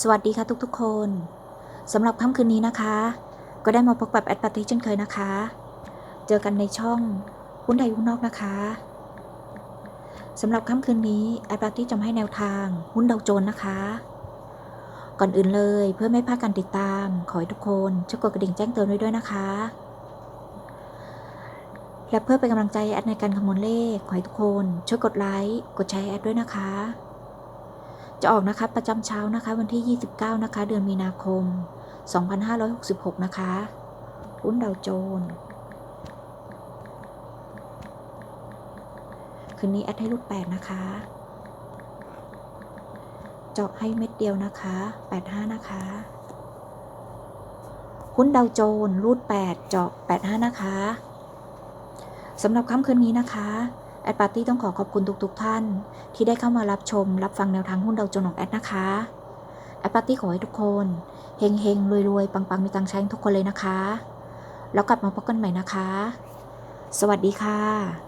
สวัสดีค่ะทุกๆ คนสำหรับค่ำคืนนี้นะคะ ก็ได้มาพบกับแอดปาร์ตี้เช่นเคยนะคะ เจอกันในช่องหุ้นไทยหุ้นนอกนะคะสำหรับค่ำคืนนี้แอดปาร์ตี้จะให้แนวทางหุ้นดาวโจนส์นะคะ ก่อนอื่นเลยเพื่อไม่พลาดการติดตาม ขอให้ทุกคนช่วยกดกระดิ่งแจ้งเตือนไว้ด้วยนะคะ และเพื่อเป็นกำลังใจแอดในการคำนวณเลขขอให้ทุกคนช่วยกดไลค์กดแชร์แอดด้วยนะคะ จะออกนะคะประจำเช้านะคะ วันที่ 29 นะคะ เดือนมีนาคม 2566 นะคะหุ้นดาวโจนส์คืนนี้แอดให้รูด8นะคะ เจาะให้เม็ดเดียวนะคะ 85 นะคะหุ้นดาวโจนส์รูด 8 เจาะ 85 นะคะสำหรับค่ำคืนนี้นะคะ แอดปาร์ตี้ต้องขอขอบคุณทุกๆทท่าน ที่ได้เข้ามารับชม รับฟังแนวทางหุ้นดาวโจนส์ของแอดนะคะแอดปาร์ตี้ขอให้ทุกคนเฮงเฮงรวยรวยปังปังมีตังใช้ทุกคนเลยนะคะ แล้วกลับมาพบกันใหม่นะคะ สวัสดีค่ะ